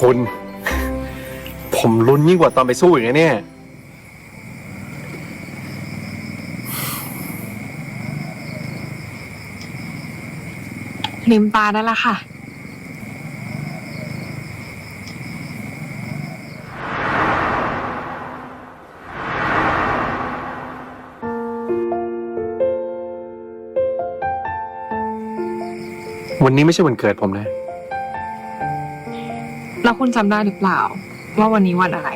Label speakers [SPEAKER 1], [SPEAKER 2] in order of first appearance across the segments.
[SPEAKER 1] คุณ ผมลุ้นยิ่งกว่าตอนไปสู้อีกนะเนี่ย
[SPEAKER 2] ลืมตาได้ละค่ะ
[SPEAKER 1] วันนี้ไม่ใช่วันเกิดผมนะ
[SPEAKER 2] แล้ว คุณจำได้หรือเปล่า ว่าวันนี้วันอะไร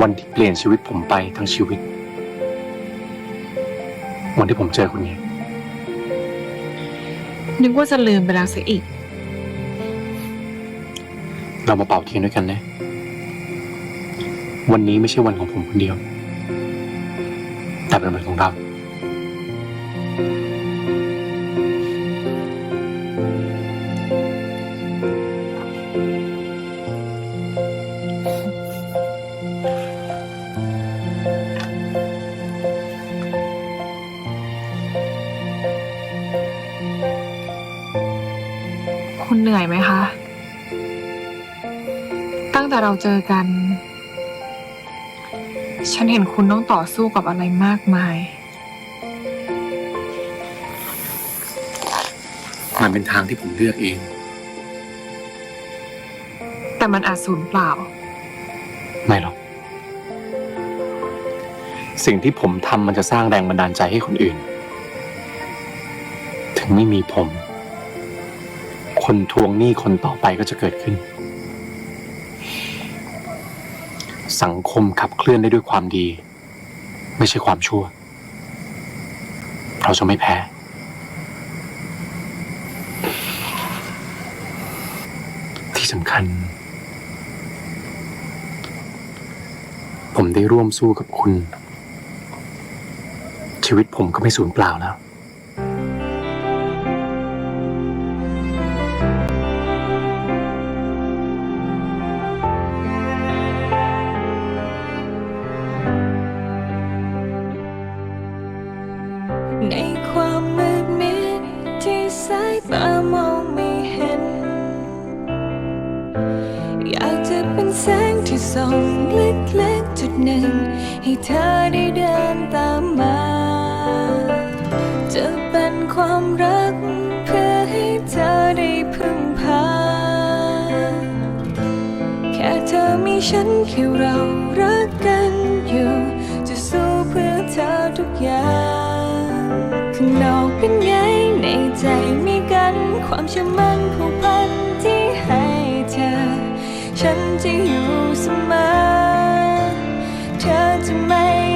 [SPEAKER 1] วันที่เปลี่ยนชีวิตผมไปทั้งชีวิต วันที่ผมเจอคุณเนี่ย
[SPEAKER 2] นึกว่าจะลืมไปแล้วซะอีก
[SPEAKER 1] เรามาเป่าเทียนด้วยกันนะ วันนี้ไม่ใช่วันของผมคนเดียว แต่เป็นวันของเรา
[SPEAKER 2] คุณ นื่อยไหมคะ ตั้งแต่เราเจอกัน ฉันเห็นคุณต้องต่อสู้กับอะไรมากมาย
[SPEAKER 1] มันเป็นทางที่ผมเลือกเอง
[SPEAKER 2] แต่มันอาจสูญเปล่า
[SPEAKER 1] ไม่หรอก สิ่งที่ผมทำมันจะสร้างแรงบันดาลใจให้คนอื่น ถึงไม่มีผม คนทวงหนี้คนต่อไปก็จะเกิดขึ้น สังคมขับเคลื่อนได้ด้วยความดี ไม่ใช่ความชั่ว เราจะไม่แพ้ ที่สำคัญ ผมได้ร่วมสู้กับคุณ ชีวิตผมก็ไม่สูญเปล่าแล้ว
[SPEAKER 3] สายตามองไม่เห็น อยากจะเป็นแสงที่ส่องเล็กๆจุดหนึ่ง ให้เธอได้เดินตามมา จะเป็นความรักเพื่อให้เธอได้พึ่งพา แค่เธอมีฉันแค่เรารักกันอยู่ จะสู้เพื่อเธอทุกอย่าง ความเชื่อมั่นผูกพันที่ให้เธอ ฉันจะอยู่เสมอ เธอจะไม่